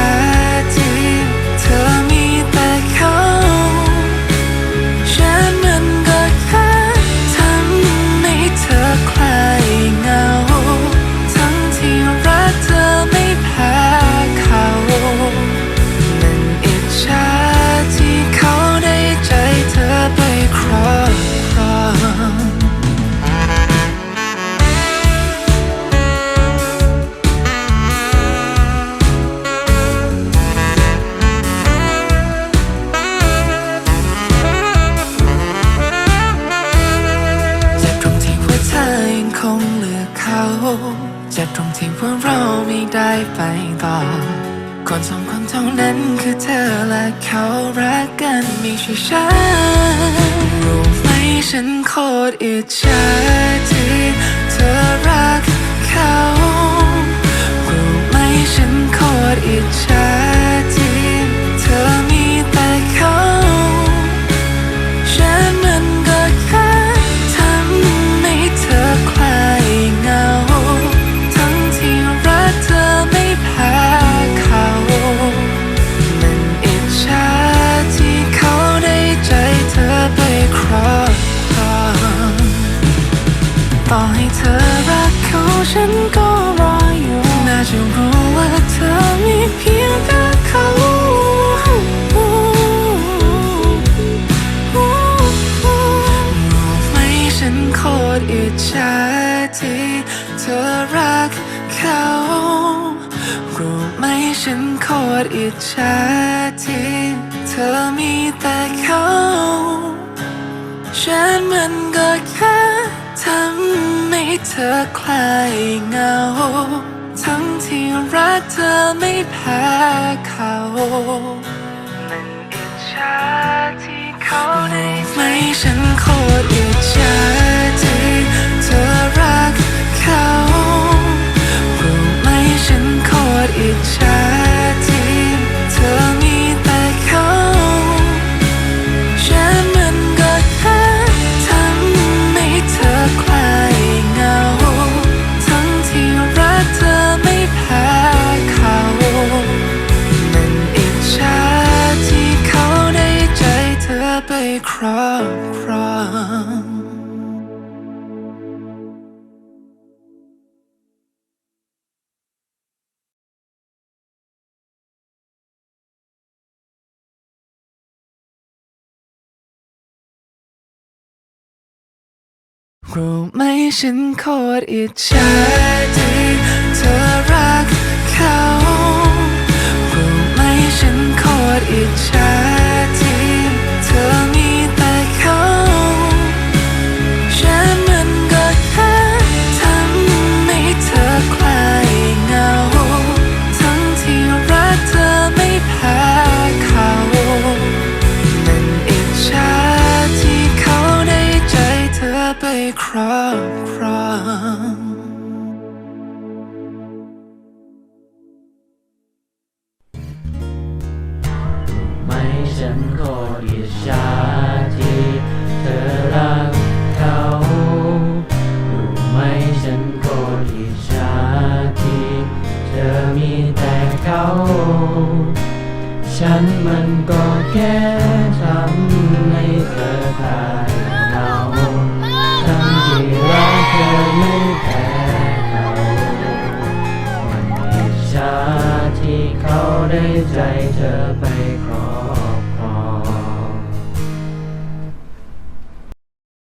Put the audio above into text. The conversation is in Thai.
า คงเลือกเขาเจ็บตรงที่ว่าเราไม่ได้ไปต่อ คนสองคนเท่านั้นคือเธอและเขารักกันไม่ใช่ฉันรู้ไหมฉันโคตรอิจฉาที่เธอรักเขารู้ไหมฉันโคตรอิจฉา ต่อให้เธอรักเขาฉันก็รออยู่ น่าจะรู้ว่าเธอมีเพียงแค่เขารู้ไหมฉันโคตรอิจฉาที่เธอรักเขารู้ไหมฉันโคตรอิจฉาที่เธอมีแต่เขาฉันมันก็แค่ ให้เธอคลายเหงา ทั้งที่รักเธอไม่แพ้เขามันอิจฉาที่เขาได้ไหมฉันโคตรอิจฉา รู้ไหมฉันโคตรอิจฉาที่เธอรัก รอบครองไม่ฉันก็อิจฉาที่เธอรักเขารู้ไหมฉันก็อิจฉาที่เธอมีแต่เขา ฉันมันก็แค่ เขาได้ใจเธอไปคร